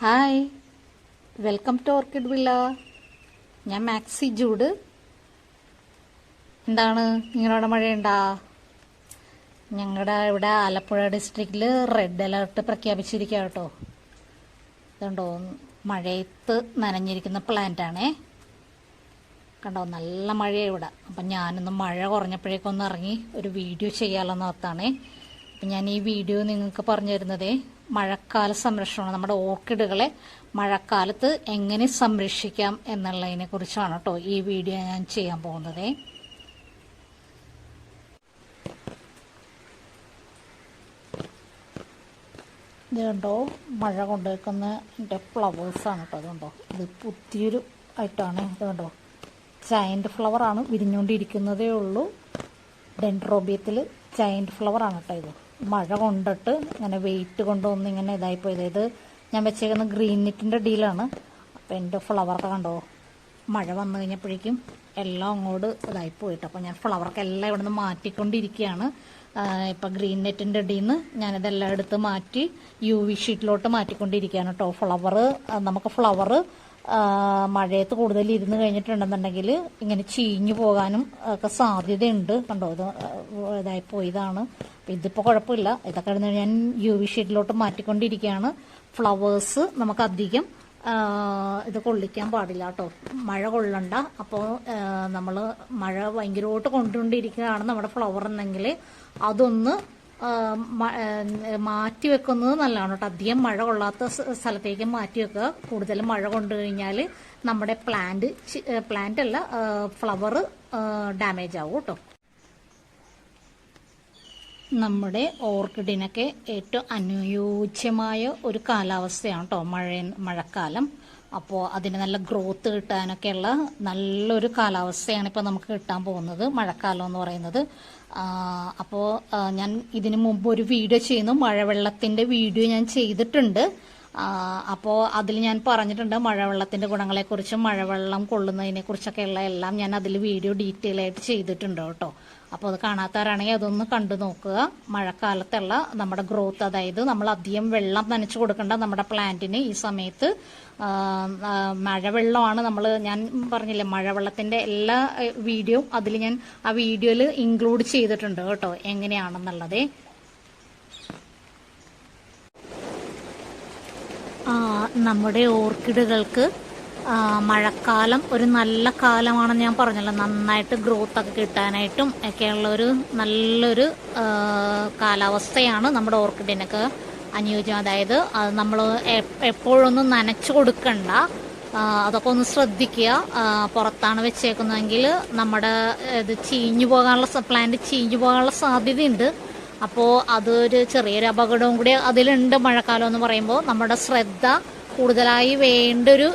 Hi. Welcome to orchid villa ഞാൻ maxi Jude. എന്താണ്? നിങ്ങളുടെ മഴയുണ്ടാ? ഞങ്ങളുടെ ഇവിടെ ആലപ്പുഴ ഡിസ്ട്രിക്റ്റിൽ റെഡ് അലർട്ട് പ്രഖ്യാപിച്ചിരിക്കുക കേട്ടോ. ഇതുണ്ടോ? മഴയത്ത് നനഞ്ഞിരിക്കുന്ന പ്ലാന്റ് ആണേ. കണ്ടോ? നല്ല മഴയാണ് ഇവിടെ. അപ്പം ഞാനൊന്ന് മഴ കുറഞ്ഞപ്പോഴേക്കൊന്ന് ഇറങ്ങി ഒരു വീഡിയോ ചെയ്യാമെന്ന് ഓർത്താണേ. അപ്പം ഞാൻ ഈ വീഡിയോ നിങ്ങൾക്ക് പറഞ്ഞു തരുന്നത് മഴക്കാല സംരക്ഷണം നമ്മുടെ ഓർക്കിഡുകളെ മഴക്കാലത്ത് എങ്ങനെ സംരക്ഷിക്കാം എന്നുള്ളതിനെ കുറിച്ചാണ് കേട്ടോ ഈ വീഡിയോ ഞാൻ ചെയ്യാൻ പോകുന്നത്. ഇത് കണ്ടോ? മഴ കൊണ്ടുവയ്ക്കുന്ന എന്റെ ഫ്ലവേഴ്സാണ് കേട്ടോ. അതുകൊണ്ടോ ഇത് പുതിയൊരു ആയിട്ടാണ് ഇത് കണ്ടോ? ജയന്റ് ഫ്ലവറാണ് വിരിഞ്ഞുകൊണ്ടിരിക്കുന്നതേ ഉള്ളൂ. ഡെൻഡ്രോബിയത്തിൽ ജയന്റ് ഫ്ലവറാണ് കേട്ടോ ഇത്. മഴ കൊണ്ടിട്ട് ഇങ്ങനെ വെയിറ്റ് കൊണ്ടുവന്ന് ഇങ്ങനെ ഇതായിപ്പോയത്. ഇത് ഞാൻ വെച്ചേക്കുന്ന ഗ്രീൻ നെറ്റിന്റെ ഡീലാണ് അപ്പോൾ എന്റെ ഫ്ലവറൊക്കെ കണ്ടോ? മഴ വന്നു കഴിഞ്ഞപ്പോഴേക്കും എല്ലാം അങ്ങോട്ട് ഇതായിപ്പോയിട്ട്. അപ്പോൾ ഞാൻ ഫ്ലവറൊക്കെ എല്ലാം ഇവിടെ നിന്ന് മാറ്റിക്കൊണ്ടിരിക്കുകയാണ് ഇപ്പോൾ ഗ്രീൻ നെറ്റിന്റെ അടിയിൽ നിന്ന് ഞാനിതെല്ലാം എടുത്ത് മാറ്റി യു വി ഷീറ്റിലോട്ട് മാറ്റിക്കൊണ്ടിരിക്കുകയാണ് കേട്ടോ. ഫ്ലവർ നമുക്ക് ഫ്ലവർ മഴയത്ത് കൂടുതൽ ഇരുന്ന് കഴിഞ്ഞിട്ടുണ്ടെന്നുണ്ടെങ്കിൽ ഇങ്ങനെ ചീഞ്ഞു പോകാനും ഒക്കെ സാധ്യതയുണ്ട് കണ്ടോ? ഇത് ഇതായി പോയതാണ്. ഇതിപ്പോൾ കുഴപ്പമില്ല. ഇതൊക്കെ ഇടുന്ന ഞാൻ യു വി ഷീറ്റിലോട്ട് മാറ്റിക്കൊണ്ടിരിക്കുകയാണ്. ഫ്ലവേഴ്സ് നമുക്ക് അധികം ഇത് കൊള്ളിക്കാൻ പാടില്ല കേട്ടോ. മഴ കൊള്ളണ്ട. അപ്പോൾ നമ്മൾ മഴ ഭയങ്കരമായിട്ട് കൊണ്ടുകൊണ്ടിരിക്കുകയാണ് നമ്മുടെ ഫ്ലവർ എന്നെങ്കിൽ അതൊന്ന് മാറ്റി വെക്കുന്നത് നല്ലതാണ് കേട്ടോ. അധികം മഴ കൊള്ളാത്ത സ്ഥലത്തേക്ക് മാറ്റി വെക്കുക. കൂടുതൽ മഴ കൊണ്ടു കഴിഞ്ഞാൽ നമ്മുടെ പ്ലാന്റ് പ്ലാന്റ് അല്ല ഫ്ലവർ ഡാമേജ് ആവും കേട്ടോ. നമ്മുടെ ഓർക്കിഡിനൊക്കെ ഏറ്റവും അനുയോജ്യമായ ഒരു കാലാവസ്ഥയാണ് കേട്ടോ മഴ മഴക്കാലം. അപ്പോൾ അതിന് നല്ല ഗ്രോത്ത് കിട്ടാനൊക്കെയുള്ള നല്ലൊരു കാലാവസ്ഥയാണ് ഇപ്പോൾ നമുക്ക് കിട്ടാൻ പോകുന്നത് മഴക്കാലം എന്ന് പറയുന്നത്. അപ്പോൾ ഞാൻ ഇതിനു മുമ്പ് ഒരു വീഡിയോ ചെയ്യുന്നു. മഴവെള്ളത്തിന്റെ വീഡിയോ ഞാൻ ചെയ്തിട്ടുണ്ട്. അപ്പോൾ അതിൽ ഞാൻ പറഞ്ഞിട്ടുണ്ട് മഴവെള്ളത്തിന്റെ ഗുണങ്ങളെക്കുറിച്ചും മഴവെള്ളം കൊള്ളുന്നതിനെ കുറിച്ചൊക്കെയുള്ള എല്ലാം ഞാൻ അതിൽ വീഡിയോ ഡീറ്റെയിൽ ആയിട്ട് ചെയ്തിട്ടുണ്ട് കേട്ടോ. അപ്പോൾ അത് കാണാത്തവരാണെങ്കിൽ അതൊന്ന് കണ്ടു നോക്കുക. മഴക്കാലത്തുള്ള നമ്മുടെ ഗ്രോത്ത് അതായത് നമ്മൾ അധികം വെള്ളം നനച്ചു കൊടുക്കേണ്ട നമ്മുടെ പ്ലാന്റിന് ഈ സമയത്ത് മഴവെള്ളമാണ് നമ്മൾ ഞാൻ പറഞ്ഞില്ലേ മഴവെള്ളത്തിന്റെ എല്ലാ വീഡിയോ അതിൽ ഞാൻ ആ വീഡിയോയിൽ ഇൻക്ലൂഡ് ചെയ്തിട്ടുണ്ട് കേട്ടോ എങ്ങനെയാണെന്നുള്ളത്. നമ്മുടെ ഓർക്കിഡുകൾക്ക് മഴക്കാലം ഒരു നല്ല കാലമാണെന്ന് ഞാൻ പറഞ്ഞല്ലോ. നന്നായിട്ട് ഗ്രോത്ത് ഒക്കെ കിട്ടാനായിട്ടും ഒക്കെയുള്ള ഒരു നല്ലൊരു കാലാവസ്ഥയാണ് നമ്മുടെ ഓർക്കിഡിനൊക്കെ അനുയോജ്യം. അതായത് അത് നമ്മൾ എപ്പോഴൊന്നും നനച്ചു കൊടുക്കണ്ട. അതൊക്കെ ഒന്ന് ശ്രദ്ധിക്കുക. പുറത്താണ് വെച്ചേക്കുന്നതെങ്കിൽ നമ്മുടെ ഇത് ചീഞ്ഞു പോകാനുള്ള പ്ലാന്റ് ചീഞ്ഞു പോകാനുള്ള സാധ്യതയുണ്ട്. അപ്പോൾ അതൊരു ചെറിയൊരു അപകടവും കൂടി അതിലുണ്ട് മഴക്കാലം എന്ന് പറയുമ്പോൾ. നമ്മുടെ ശ്രദ്ധ കൂടുതലായി വേണ്ടൊരു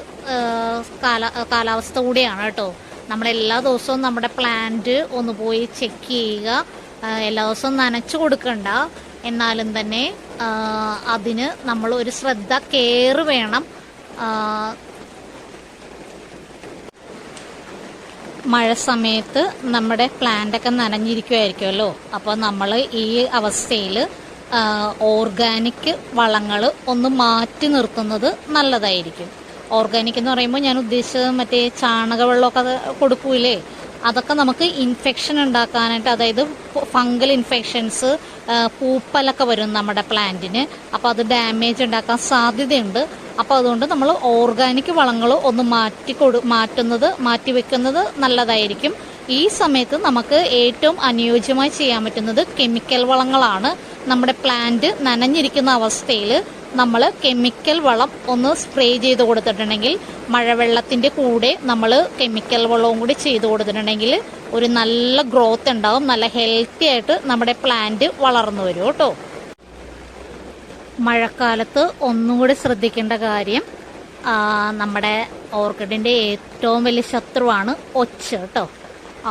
കാല കാലാവസ്ഥ കൂടിയാണ് കേട്ടോ. നമ്മൾ എല്ലാ ദിവസവും നമ്മുടെ പ്ലാന്റ് ഒന്ന് പോയി ചെക്ക് ചെയ്യുക. എല്ലാ ദിവസവും നനച്ചു കൊടുക്കണ്ട. എന്നാലും തന്നെ അതിന് നമ്മൾ ഒരു ശ്രദ്ധ കെയർ വേണം. മഴ സമയത്ത് നമ്മുടെ പ്ലാന്റൊക്കെ നനഞ്ഞിരിക്കുമായിരിക്കുമല്ലോ അപ്പോൾ നമ്മൾ ഈ അവസ്ഥയിൽ ഓർഗാനിക് വളങ്ങൾ ഒന്ന് മാറ്റി നിർത്തുന്നത് നല്ലതായിരിക്കും. ഓർഗാനിക് എന്ന് പറയുമ്പോൾ ഞാൻ ഉദ്ദേശിച്ചത് മറ്റേ ചാണകവെള്ളമൊക്കെ കൊടുക്കൂലേ? അതൊക്കെ നമുക്ക് ഇൻഫെക്ഷൻ ഉണ്ടാക്കാനായിട്ട് അതായത് ഫംഗൽ ഇൻഫെക്ഷൻസ് പൂപ്പലൊക്കെ വരും നമ്മുടെ പ്ലാന്റിന്. അപ്പോൾ അത് ഡാമേജ് ഉണ്ടാക്കാൻ സാധ്യതയുണ്ട്. അപ്പോൾ അതുകൊണ്ട് നമ്മൾ ഓർഗാനിക് വളങ്ങൾ ഒന്ന് മാറ്റി കൊടു മാറ്റുന്നത് മാറ്റി വെക്കുന്നത് നല്ലതായിരിക്കും. ഈ സമയത്ത് നമുക്ക് ഏറ്റവും അനുയോജ്യമായി ചെയ്യാൻ പറ്റുന്നത് കെമിക്കൽ വളങ്ങളാണ്. നമ്മുടെ പ്ലാന്റ് നനഞ്ഞിരിക്കുന്ന അവസ്ഥയിൽ നമ്മൾ കെമിക്കൽ വളം ഒന്ന് സ്പ്രേ ചെയ്ത് കൊടുത്തിട്ടുണ്ടെങ്കിൽ മഴവെള്ളത്തിന്റെ കൂടെ നമ്മൾ കെമിക്കൽ വളവും കൂടി ചെയ്ത് കൊടുത്തിട്ടുണ്ടെങ്കിൽ ഒരു നല്ല ഗ്രോത്ത് ഉണ്ടാവും നല്ല ഹെൽത്തി ആയിട്ട് നമ്മുടെ പ്ലാന്റ് വളർന്നു വരും കേട്ടോ. മഴക്കാലത്ത് ഒന്നും കൂടി ശ്രദ്ധിക്കേണ്ട കാര്യം നമ്മുടെ ഓർക്കിഡിന്റെ ഏറ്റവും വലിയ ശത്രുവാണ് ഒച്ച കേട്ടോ.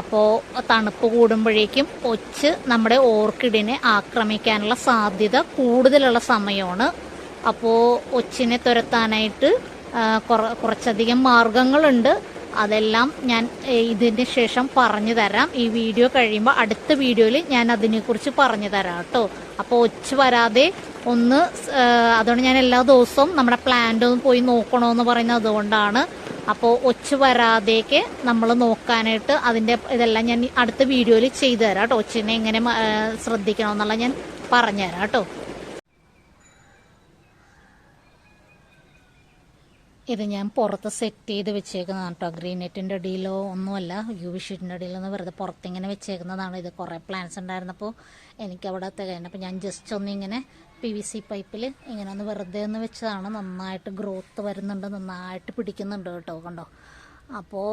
അപ്പോൾ തണുപ്പ് കൂടുമ്പോഴേക്കും ഒച്ച് നമ്മുടെ ഓർക്കിഡിനെ ആക്രമിക്കാനുള്ള സാധ്യത കൂടുതലുള്ള സമയമാണ്. അപ്പോൾ ഒച്ചിനെ തുരത്താനായിട്ട് കുറച്ചധികം മാർഗങ്ങളുണ്ട്. അതെല്ലാം ഞാൻ ഇതിന് ശേഷം പറഞ്ഞു തരാം. ഈ വീഡിയോ കഴിയുമ്പോൾ അടുത്ത വീഡിയോയിൽ ഞാൻ അതിനെക്കുറിച്ച് പറഞ്ഞു തരാം കേട്ടോ. അപ്പോൾ ഒച്ച് വരാതെ ഒന്ന് അതുകൊണ്ട് ഞാൻ എല്ലാ ദിവസവും നമ്മുടെ പ്ലാന്റ് ഒന്ന് പോയി നോക്കണമെന്ന് പറയുന്നത് അതുകൊണ്ടാണ്. അപ്പോൾ ഒച്ച് വരാതേക്ക് നമ്മൾ നോക്കാനായിട്ട് അതിന്റെ ഇതെല്ലാം ഞാൻ അടുത്ത വീഡിയോയിൽ ചെയ്തു തരാം കേട്ടോ. ഒച്ചിനെ എങ്ങനെ ശ്രദ്ധിക്കണമെന്നുള്ള ഞാൻ പറഞ്ഞുതരാം കേട്ടോ. ഇത് ഞാൻ പുറത്ത് സെറ്റ് ചെയ്ത് വെച്ചേക്കുന്നതാണ് കേട്ടോ. ഗ്രീൻ നെറ്റിന്റെ അടിയിലോ ഒന്നുമല്ല യു വി ഷീറ്റിന്റെ അടിയിലൊന്നും വെറുതെ പുറത്തിങ്ങനെ വെച്ചേക്കുന്നതാണ്. ഇത് കുറേ പ്ലാന്റ്സ് ഉണ്ടായിരുന്നപ്പോൾ എനിക്കവിടെ അവിടെ അപ്പോൾ ഞാൻ ജസ്റ്റ് ഒന്ന് ഇങ്ങനെ പി വി സി പൈപ്പിൽ ഇങ്ങനെ ഒന്ന് വെറുതെ ഒന്ന് വെച്ചതാണ്. നന്നായിട്ട് ഗ്രോത്ത് വരുന്നുണ്ട്. നന്നായിട്ട് പിടിക്കുന്നുണ്ട് കേട്ടോ കണ്ടോ? അപ്പോൾ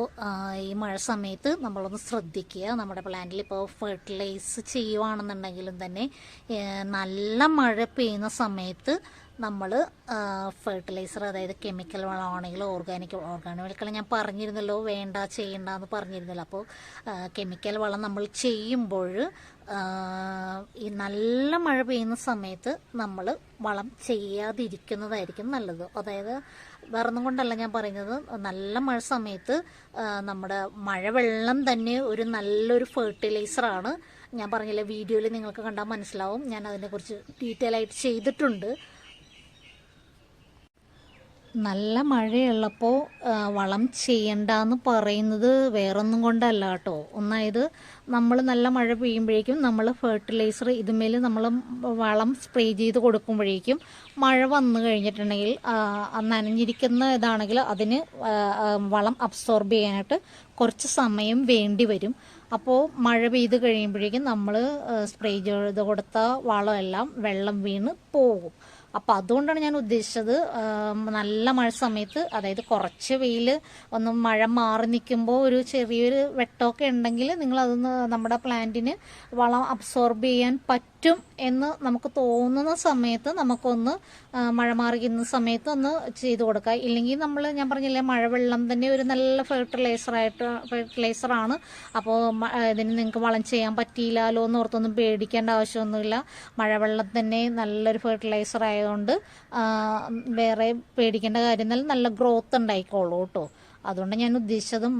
ഈ മഴ സമയത്ത് നമ്മളൊന്ന് ശ്രദ്ധിക്കുക. നമ്മുടെ പ്ലാന്റിൽ ഇപ്പോൾ ഫെർട്ടിലൈസ് ചെയ്യുവാണെന്നുണ്ടെങ്കിലും തന്നെ നല്ല മഴ പെയ്യുന്ന സമയത്ത് നമ്മൾ ഫെർട്ടിലൈസർ അതായത് കെമിക്കൽ വളമാണെങ്കിലും ഓർഗാനിക് ഓർഗാനിക് വളങ്ങൾ ഞാൻ പറഞ്ഞിരുന്നല്ലോ വേണ്ട ചെയ്യണ്ട എന്ന് പറഞ്ഞിരുന്നല്ലോ. അപ്പോൾ കെമിക്കൽ വളം നമ്മൾ ചെയ്യുമ്പോൾ ഈ നല്ല മഴ പെയ്യുന്ന സമയത്ത് നമ്മൾ വളം ചെയ്യാതിരിക്കുന്നതായിരിക്കും നല്ലത്. അതായത് വേറൊന്നും കൊണ്ടല്ല ഞാൻ പറയുന്നത്. നല്ല മഴ സമയത്ത് നമ്മുടെ മഴവെള്ളം തന്നെ ഒരു നല്ലൊരു ഫെർട്ടിലൈസറാണ് ഞാൻ പറഞ്ഞില്ല വീഡിയോയിൽ നിങ്ങൾക്ക് കണ്ടാൽ മനസ്സിലാവും. ഞാൻ അതിനെക്കുറിച്ച് ഡീറ്റെയിൽ ആയിട്ട് ചെയ്തിട്ടുണ്ട്. നല്ല മഴയുള്ളപ്പോൾ വളം ചെയ്യണ്ടെന്ന് പറയുന്നത് വേറൊന്നും കൊണ്ടല്ല കേട്ടോ. ഒന്നായത് നമ്മൾ നല്ല മഴ പെയ്യുമ്പോഴേക്കും നമ്മൾ ഫെർട്ടിലൈസർ ഇതുമേൽ നമ്മൾ വളം സ്പ്രേ ചെയ്ത് കൊടുക്കുമ്പോഴേക്കും മഴ വന്നു കഴിഞ്ഞിട്ടുണ്ടെങ്കിൽ നനഞ്ഞിരിക്കുന്ന ഇതാണെങ്കിൽ അതിന് വളം അബ്സോർബ് ചെയ്യാനായിട്ട് കുറച്ച് സമയം വേണ്ടി വരും. അപ്പോൾ മഴ പെയ്ത് കഴിയുമ്പോഴേക്കും നമ്മൾ സ്പ്രേ ചെയ്ത് കൊടുത്ത വളമെല്ലാം വെള്ളം വീണ് പോകും. അപ്പോൾ അതുകൊണ്ടാണ് ഞാൻ ഉദ്ദേശിച്ചത് നല്ല മഴ സമയത്ത് അതായത് കുറച്ച് വെയിൽ ഒന്ന് മഴ മാറി നിൽക്കുമ്പോൾ ഒരു ചെറിയൊരു വെട്ടമൊക്കെ ഉണ്ടെങ്കിൽ നിങ്ങൾ അതൊന്ന് നമ്മുടെ പ്ലാന്റിന് വളം അബ്സോർബ് ചെയ്യാൻ പറ്റും എന്ന് നമുക്ക് തോന്നുന്ന സമയത്ത് നമുക്കൊന്ന് മഴ മാറിക്കുന്ന സമയത്ത് ഒന്ന് ചെയ്തു കൊടുക്കുക. ഇല്ലെങ്കിൽ നമ്മൾ ഞാൻ പറഞ്ഞില്ലേ മഴവെള്ളം തന്നെ ഒരു നല്ല ഫെർട്ടിലൈസറായിട്ട് ഫെർട്ടിലൈസറാണ് അപ്പോൾ ഇതിന് നിങ്ങൾക്ക് വളം ചെയ്യാൻ പറ്റിയില്ലല്ലോ എന്ന് ഓർത്തൊന്നും പേടിക്കേണ്ട ആവശ്യമൊന്നുമില്ല. മഴവെള്ളം തന്നെ നല്ലൊരു ഫെർട്ടിലൈസർ ആയതുകൊണ്ട് വേറെ പേടിക്കേണ്ട കാര്യം നല്ല നല്ല ഗ്രോത്ത് ഉണ്ടായിക്കോളൂ കേട്ടോ. അതുകൊണ്ട് ഞാൻ ഉദ്ദേശിച്ചതും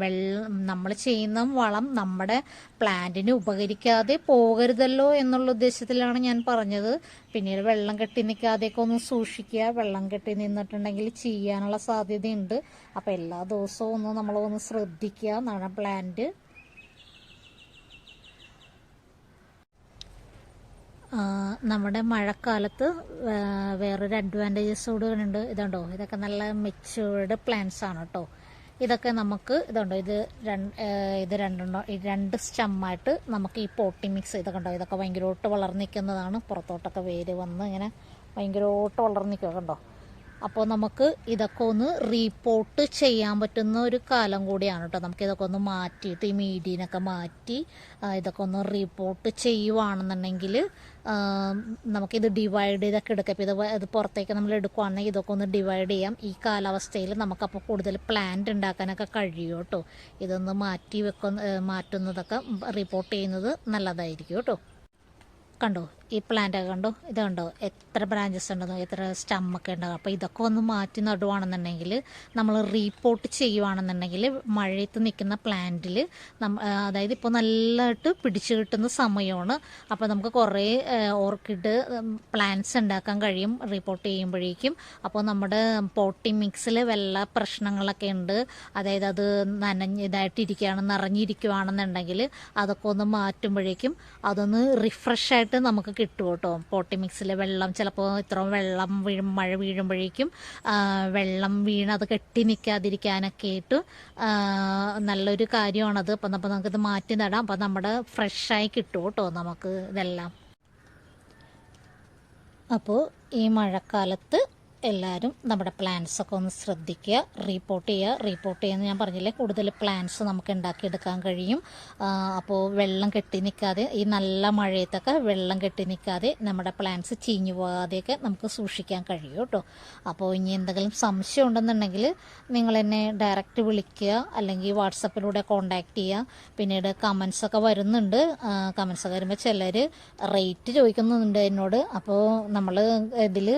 വെള്ളം നമ്മൾ ചെയ്യുന്ന വളം നമ്മുടെ പ്ലാന്റിന് ഉപകരിക്കാതെ പോകരുതല്ലോ എന്നുള്ള ഉദ്ദേശത്തിലാണ് ഞാൻ പറഞ്ഞത്. പിന്നീട് വെള്ളം കെട്ടി നിൽക്കാതെയൊക്കെ ഒന്ന് സൂക്ഷിക്കുക. വെള്ളം കെട്ടി നിന്നിട്ടുണ്ടെങ്കിൽ ചെയ്യാനുള്ള സാധ്യതയുണ്ട്. അപ്പോൾ എല്ലാ ദിവസവും ഒന്ന് നമ്മളൊന്ന് ശ്രദ്ധിക്കുക നമ്മുടെ പ്ലാന്റ്. നമ്മുടെ മഴക്കാലത്ത് വേറൊരു അഡ്വാന്റേജസ് കൂടെ ഉണ്ട് ഇതുണ്ടോ? ഇതൊക്കെ നല്ല മെച്യൂർഡ് പ്ലാന്റ്സ് ആണ് കേട്ടോ ഇതൊക്കെ നമുക്ക് ഇതുണ്ടോ? ഇത് രണ്ട് ഇത് രണ്ടെണ്ണോ രണ്ട് സ്റ്റമ്മായിട്ട് നമുക്ക് ഈ പോട്ടി മിക്സ് ഇതൊക്കെ ഉണ്ടോ? ഇതൊക്കെ ഭയങ്കരമായിട്ട് വളർന്നിക്കുന്നതാണ് പുറത്തോട്ടൊക്കെ വേര് വന്ന് ഇങ്ങനെ ഭയങ്കരമായിട്ട് വളർന്നിക്കുക കണ്ടോ? അപ്പോൾ നമുക്ക് ഇതൊക്കെ ഒന്ന് റീപോർട്ട് ചെയ്യാൻ പറ്റുന്ന ഒരു കാലം കൂടിയാണ് കേട്ടോ നമുക്ക് ഇതൊക്കെ ഒന്ന് മാറ്റിയിട്ട് ഈ മീഡിയനൊക്കെ മാറ്റി ഇതൊക്കെ ഒന്ന് റീപോർട്ട് ചെയ്യുവാണെന്നുണ്ടെങ്കിൽ നമുക്കിത് ഡിവൈഡ് ചെയ്തൊക്കെ എടുക്കാം. ഇപ്പോൾ ഇത് ഇത് പുറത്തേക്ക് നമ്മൾ എടുക്കുകയാണെങ്കിൽ ഇതൊക്കെ ഒന്ന് ഡിവൈഡ് ചെയ്യാം. ഈ കാലാവസ്ഥയിൽ നമുക്കപ്പോൾ കൂടുതൽ പ്ലാന്റ് ഉണ്ടാക്കാനൊക്കെ കഴിയും കേട്ടോ. ഇതൊന്ന് മാറ്റി വെക്കുന്ന മാറ്റുന്നതൊക്കെ റിപ്പോർട്ട് ചെയ്യുന്നത് നല്ലതായിരിക്കും കേട്ടോ. കണ്ടോ? ഈ പ്ലാന്റ് കണ്ടോ? ഇത് കണ്ടോ? എത്ര ബ്രാഞ്ചസ് ഉണ്ടെന്നോ? എത്ര സ്റ്റമ്മൊക്കെ ഉണ്ടാകും അപ്പോൾ ഇതൊക്കെ ഒന്ന് മാറ്റി നടുവാണെന്നുണ്ടെങ്കിൽ നമ്മൾ റീപോർട്ട് ചെയ്യുവാണെന്നുണ്ടെങ്കിൽ മഴയത്ത് നിൽക്കുന്ന പ്ലാന്റിൽ അതായത് ഇപ്പോൾ നല്ലതായിട്ട് പിടിച്ചു കിട്ടുന്ന സമയമാണ്. അപ്പോൾ നമുക്ക് കുറേ ഓർക്കിഡ് പ്ലാന്റ്സ് ഉണ്ടാക്കാൻ കഴിയും റിപ്പോർട്ട് ചെയ്യുമ്പോഴേക്കും. അപ്പോൾ നമ്മുടെ പോട്ടി മിക്സിൽ വല്ല പ്രശ്നങ്ങളൊക്കെ ഉണ്ട്. അതായത് അത് നനഞ്ഞ് ഇതായിട്ടിരിക്കുകയാണ് നിറഞ്ഞിരിക്കുകയാണെന്നുണ്ടെങ്കിൽ അതൊക്കെ ഒന്ന് മാറ്റുമ്പോഴേക്കും അതൊന്ന് റിഫ്രഷായിട്ട് നമുക്ക് കിട്ടും കേട്ടോ പോട്ടി മിക്സിലെ വെള്ളം ചിലപ്പോൾ ഇത്ര വെള്ളം വീഴും മഴ വീഴുമ്പോഴേക്കും വെള്ളം വീണ് അത് കെട്ടി നിൽക്കാതിരിക്കാനൊക്കെ ആയിട്ട് നല്ലൊരു കാര്യമാണത് അപ്പം അപ്പോൾ നമുക്കിത് മാറ്റി നടാം. അപ്പം നമ്മുടെ ഫ്രഷായി കിട്ടും കേട്ടോ നമുക്ക് ഇതെല്ലാം. അപ്പോൾ ഈ മഴക്കാലത്ത് എല്ലാവരും നമ്മുടെ പ്ലാൻസൊക്കെ ഒന്ന് ശ്രദ്ധിക്കുക റീപ്പോർട്ട് ചെയ്യുക. റീപ്പോർട്ട് ചെയ്യുന്ന ഞാൻ പറഞ്ഞില്ലേ കൂടുതൽ പ്ലാൻസ് നമുക്ക് ഉണ്ടാക്കിയെടുക്കാൻ കഴിയും. അപ്പോൾ വെള്ളം കെട്ടി നിൽക്കാതെ ഈ നല്ല മഴയത്തൊക്കെ വെള്ളം കെട്ടി നിൽക്കാതെ നമ്മുടെ പ്ലാൻസ് ചീഞ്ഞു പോകാതെയൊക്കെ നമുക്ക് സൂക്ഷിക്കാൻ കഴിയും കേട്ടോ. അപ്പോൾ ഇനി എന്തെങ്കിലും സംശയം ഉണ്ടെന്നുണ്ടെങ്കിൽ നിങ്ങൾ എന്നെ ഡയറക്റ്റ് വിളിക്കുക അല്ലെങ്കിൽ വാട്സപ്പിലൂടെ കോണ്ടാക്ട് ചെയ്യുക. പിന്നീട് കമൻസൊക്കെ വരുന്നുണ്ട്. കമൻസ് ഒക്കെ വരുമ്പോൾ ചിലർ റേറ്റ് ചോദിക്കുന്നുണ്ട് എന്നോട്. അപ്പോൾ നമ്മൾ ഇതിൽ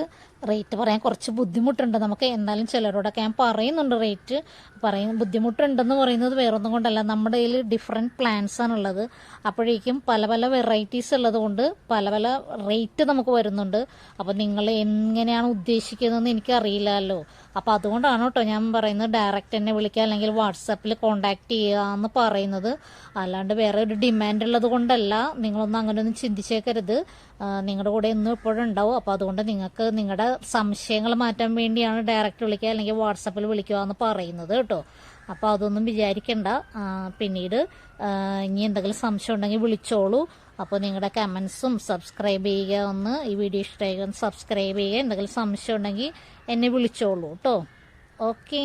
റേറ്റ് പറയാൻ കുറച്ച് ബുദ്ധിമുട്ടുണ്ട്. നമുക്ക് എന്തായാലും ചിലരോടൊക്കെ ഞാൻ പറയുന്നുണ്ട് റേറ്റ് പറയും ബുദ്ധിമുട്ടുണ്ടെന്ന് പറയുന്നത് വേറൊന്നും കൊണ്ടല്ല. നമ്മുടെ കയ്യിൽ ഡിഫറെന്റ് പ്ലാൻസ് ആണുള്ളത്. അപ്പോഴേക്കും പല പല വെറൈറ്റീസ് ഉള്ളത് കൊണ്ട് പല പല റേറ്റ് നമുക്ക് വരുന്നുണ്ട്. അപ്പോൾ നിങ്ങൾ എങ്ങനെയാണ് ഉദ്ദേശിക്കുന്നതെന്ന് എനിക്കറിയില്ലല്ലോ. അപ്പോൾ അതുകൊണ്ടാണ് കേട്ടോ ഞാൻ പറയുന്നത് ഡയറക്റ്റ് എന്നെ വിളിക്കുക അല്ലെങ്കിൽ വാട്സപ്പിൽ കോണ്ടാക്ട് ചെയ്യുക എന്ന് പറയുന്നത്. അല്ലാണ്ട് വേറെ ഒരു ഡിമാൻഡ് ഉള്ളത് കൊണ്ടല്ല. നിങ്ങളൊന്നും അങ്ങനെയൊന്നും ചിന്തിച്ചേക്കരുത്. നിങ്ങളുടെ കൂടെ എന്നും ഇപ്പോഴും ഉണ്ടാവും. അപ്പോൾ അതുകൊണ്ട് നിങ്ങൾക്ക് നിങ്ങളുടെ സംശയങ്ങൾ മാറ്റാൻ വേണ്ടിയാണ് ഡയറക്റ്റ് വിളിക്കുക അല്ലെങ്കിൽ വാട്സപ്പിൽ വിളിക്കുക എന്ന് പറയുന്നത് കേട്ടോ. അപ്പോൾ അതൊന്നും വിചാരിക്കണ്ട. പിന്നീട് ഇനി എന്തെങ്കിലും സംശയം ഉണ്ടെങ്കിൽ വിളിച്ചോളൂ. അപ്പോൾ നിങ്ങളുടെ കമൻസും സബ്സ്ക്രൈബ് ചെയ്യുക ഒന്ന്. ഈ വീഡിയോ ഇഷ്ടമായി സബ്സ്ക്രൈബ് ചെയ്യുക. എന്തെങ്കിലും സംശയം ഉണ്ടെങ്കിൽ എന്നെ വിളിച്ചോളൂ കേട്ടോ. ഓക്കേ.